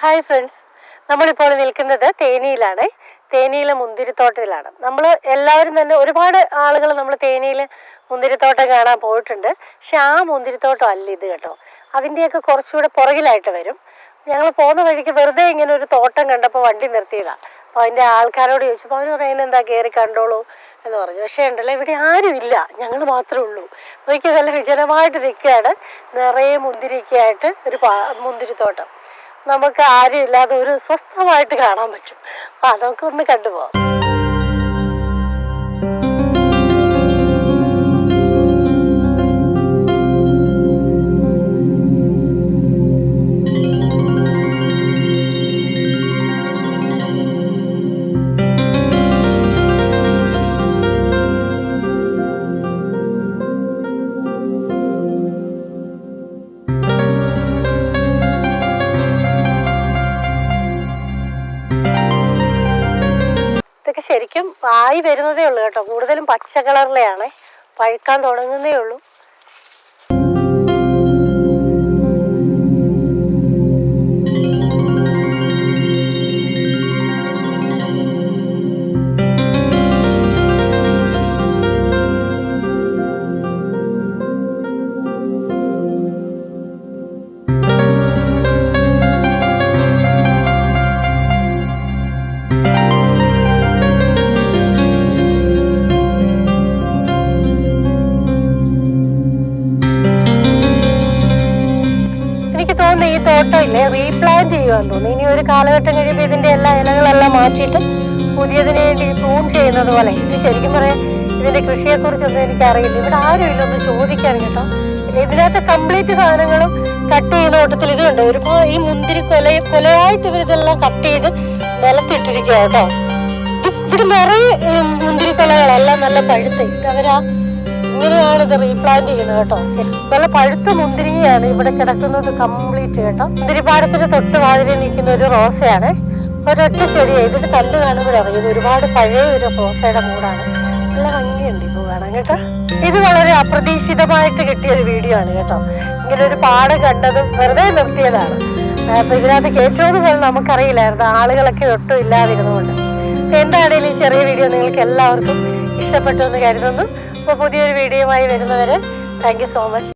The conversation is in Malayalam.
ഹായ് ഫ്രണ്ട്സ് നമ്മളിപ്പോൾ നിൽക്കുന്നത് തേനിയിലാണ്. തേനിയിലെ മുന്തിരിത്തോട്ടത്തിലാണ്. നമ്മൾ എല്ലാവരും തന്നെ ഒരുപാട് ആളുകൾ നമ്മൾ തേനിയിൽ മുന്തിരിത്തോട്ടം കാണാൻ പോയിട്ടുണ്ട്. പക്ഷെ ആ മുന്തിരിത്തോട്ടം അല്ല ഇത് കേട്ടോ. അതിന്റെയൊക്കെ കുറച്ചുകൂടെ പുറകിലായിട്ട് വരും. ഞങ്ങൾ പോകുന്ന വഴിക്ക് വെറുതെ ഇങ്ങനെ ഒരു തോട്ടം കണ്ടപ്പോൾ വണ്ടി നിർത്തിയതാണ് അപ്പോൾ അതിന്റെ ആൾക്കാരോട് ചോദിച്ചപ്പോൾ അവർ പറയുന്നത് എന്താ? കയറി കണ്ടോളൂ എന്ന് പറഞ്ഞു. പക്ഷേ ഉണ്ടല്ലോ ഇവിടെ ഇല്ല. ഞങ്ങൾ മാത്രമേ ഉള്ളൂ. നോക്കിയാൽ നല്ല വിജനമായിട്ട് നിൽക്കുകയാണ്. നിറയെ മുന്തിരിക്കായിട്ട് ഒരു മുന്തിരിത്തോട്ടം. നമുക്ക് ആരും ഇല്ലാതെ ഒരു സ്വസ്ഥമായിട്ട് കാണാൻ പറ്റും. അപ്പം അതൊക്കെ ഒന്ന് കണ്ടുപോകാം. ശരിക്കും പായി വരുന്നതേ ഉള്ളൂ കേട്ടോ. കൂടുതലും പച്ച കളറിലെയാണ്. പഴുക്കാൻ തുടങ്ങുന്നേ ഉള്ളൂ. തോട്ടം ഇല്ലേ റീപ്ലാന്റ് ചെയ്യുവാന്ന് തോന്നുന്നു. ഇനി ഒരു കാലഘട്ടം കഴിയുമ്പോൾ ഇതിന്റെ എല്ലാ ഇലകളെല്ലാം മാറ്റിയിട്ട് പുതിയതിനെ വേണ്ടി പ്രൂൺ ചെയ്യുന്നത് പോലെ. ഇത് ശരിക്കും പറയാം ഇതിന്റെ കൃഷിയെക്കുറിച്ചൊന്നും എനിക്കറിയില്ല. ഇവിടെ ആരും ഇല്ല ഒന്ന് ചോദിക്കാൻ കേട്ടോ. ഇതിനകത്ത് കംപ്ലീറ്റ് സാധനങ്ങളും കട്ട് ചെയ്യുന്ന ഓട്ടത്തിൽ ഇതുണ്ട്. ഒരുപാട് ഈ മുന്തിരി കൊല കൊലയായിട്ട് ഇവരിതെല്ലാം കട്ട് ചെയ്ത് നിലത്തിട്ടിരിക്കുക കേട്ടോ. ഇവിടെ നിറയെ മുന്തിരി കൊലകളെല്ലാം നല്ല പഴുത്ത്. ഇതവരാ ഇങ്ങനെയാണ് ഇത് റീപ്ലാന്റ് ചെയ്യുന്നത് കേട്ടോ? നല്ല പഴുത്ത മുന്തിരിയാണ് ഇവിടെ കിടക്കുന്നത് കംപ്ലീറ്റ് കേട്ടോ. മുന്തിരിപ്പാടത്തിന്റെ തൊട്ട് വാതിലിൽ നിൽക്കുന്ന ഒരു റോസയാണ്. ഒരൊറ്റ ചെടിയാണ് ഇതിന് കല്ല് കാണുമ്പോൾ ഇത് ഒരുപാട് പഴയ ഒരു റോസയുടെ മൂടാണ്. നല്ല ഭംഗിയുണ്ട് ഇപ്പോൾ കാണാൻ കേട്ടോ. ഇത് വളരെ അപ്രതീക്ഷിതമായിട്ട് കിട്ടിയ ഒരു വീഡിയോ ആണ് കേട്ടോ. ഇങ്ങനെ ഒരു പാടം കണ്ടതും വെറുതെ നിർത്തിയതാണ്. അപ്പൊ ഇതിനകത്ത് കയറ്റുമെന്ന് പോലും നമുക്കറിയില്ലായിരുന്നു. ആളുകളൊക്കെ ഒട്ടും ഇല്ലാതിരുന്നുകൊണ്ട്. എന്താണെങ്കിലും ഈ ചെറിയ വീഡിയോ നിങ്ങൾക്ക് എല്ലാവർക്കും ഇഷ്ടപ്പെട്ടു എന്ന് കരുതുന്നു. അപ്പോൾ പുതിയൊരു വീഡിയോയുമായി വരുന്നവരെ താങ്ക് സോ മച്ച്